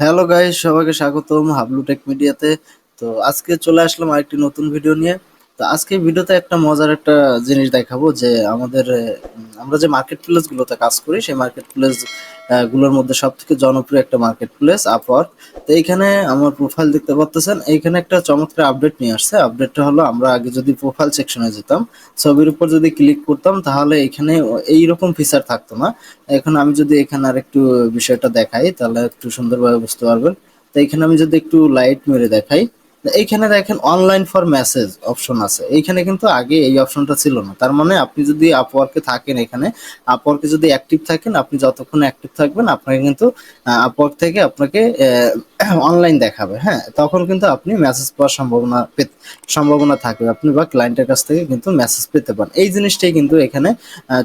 Hello guys সবাইকে স্বাগতম Hablu take মিডিয়াতে তো আজকে চলে আসলাম আরেকটি নতুন ভিডিও নিয়ে। তো আজকে ভিডিওতে একটা মজার একটা জিনিস দেখাবো যে আমাদের আমরা যে মার্কেট প্লেস গুলোতে কাজ করি, সেই মার্কেট প্লেসগুলোর মধ্যে সব থেকে জনপ্রিয় একটা মার্কেট প্লেস আপওয়ার্ক তো এইখানে আমার প্রোফাইল দেখতে পাচ্ছেন এইখানে একটা চমৎকার আপডেট নিয়ে আসছে। আপডেটটা হলো, আমরা আগে যদি প্রোফাইল সেকশনে যেতাম, ছবির উপর যদি ক্লিক করতাম, তাহলে এখানে এইরকম ফিচার থাকতো না। এখন আমি যদি এখানে আর একটু বিষয়টা দেখাই, তাহলে একটু সুন্দরভাবে বুঝতে পারবেন। তো এখানে আমি যদি একটু লাইট মেরে দেখাই এইখানে দেখেন অনলাইন ফর মেসেজ অপশন আছে। এইখানে কিন্তু আগে এই অপশনটা ছিল না। তার মানে আপনি যদি আপওয়ার্কে থাকেন এখানে আপওয়ার্কে যদি অ্যাক্টিভ থাকেন, আপনি যতক্ষণ অ্যাক্টিভ থাকবেন, আপনাকে কিন্তু আপওয়ার্ক থেকে আপনাকে অনলাইন দেখাবে হ্যাঁ? তখন কিন্তু আপনি মেসেজ পাওয়ার সম্ভাবনা সম্ভাবনা থাকবে। আপনি বা ক্লায়েন্টের কাছ থেকে কিন্তু মেসেজ পেতে পারেন। এই জিনিসটাই কিন্তু এখানে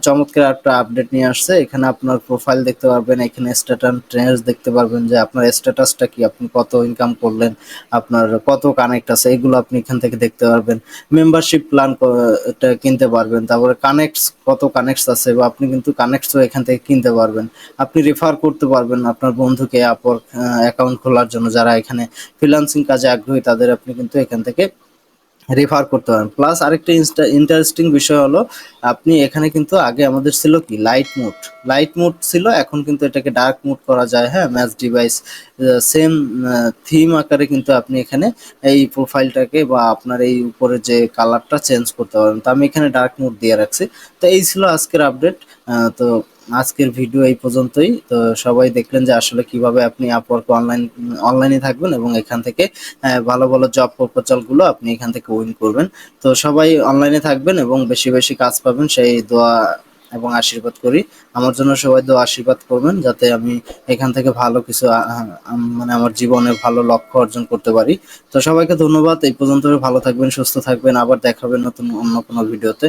চমৎকার একটা আপডেট নিয়ে আসছে। এখানে আপনার প্রোফাইল দেখতে পারবেন, এখানে স্ট্যাটাস ট্রেন্ডস দেখতে পারবেন যে আপনার স্ট্যাটাসটা কি, আপনি কত ইনকাম করলেন, আপনার কত কানেক্ট আছে, এগুলো আপনি এখান থেকে দেখতে পারবেন। মেম্বারশিপ প্ল্যান কিনতে পারবেন। তারপরে কানেক্টস কত কানেক্টস আছে, বা আপনি কিন্তু কানেক্টসও এখান থেকে কিনতে পারবেন। আপনি রেফার করতে পারবেন আপনার বন্ধুকে আপর অ্যাকাউন্ট খোলার জন্য যারা এখানে ফ্রিল্যান্সিং কাজে আগ্রহী, তাদের আপনি কিন্তু এখান থেকে রেফার করতে পারেন। প্লাস আরেকটা ইন্টারেস্টিং বিষয় হলো, আপনি এখানে কিন্তু আগে আমাদের ছিল কি? লাইট মোড লাইট মোড ছিল, এখন কিন্তু এটাকে ডার্ক মুড করা যায়। হ্যাঁ ম্যাচ ডিভাইস সেম থিম আকারে কিন্তু আপনি এখানে এই প্রোফাইলটাকে বা আপনার এই উপরে যে কালারটা চেঞ্জ করতে পারেন। তো আমি এখানে ডার্ক মুড দিয়ে রাখছি। তো এই ছিল আজকের আপডেট তো আজকের ভিডিও এই পর্যন্তই। তো সবাই দেখলেন যে আসলে কীভাবে আপনি আপওয়ার্ক অনলাইন অনলাইনে থাকবেন এবং এখান থেকে ভালো ভালো জব প্রপোজালগুলো আপনি এখান থেকে উইন করবেন। তো সবাই অনলাইনে থাকবেন এবং বেশি বেশি কাজ পাবেন, সেই দোয়া এবং আশীর্বাদ করি। আমার জন্য সবাই দোয়া, আশীর্বাদ করবেন যাতে আমি এখান থেকে ভালো কিছু মানে আমার জীবনে ভালো লক্ষ্য অর্জন করতে পারি। তো সবাইকে ধন্যবাদ। এই পর্যন্ত ভালো থাকবেন, সুস্থ থাকবেন। আবার দেখাবেন নতুন, অন্য কোনো ভিডিওতে।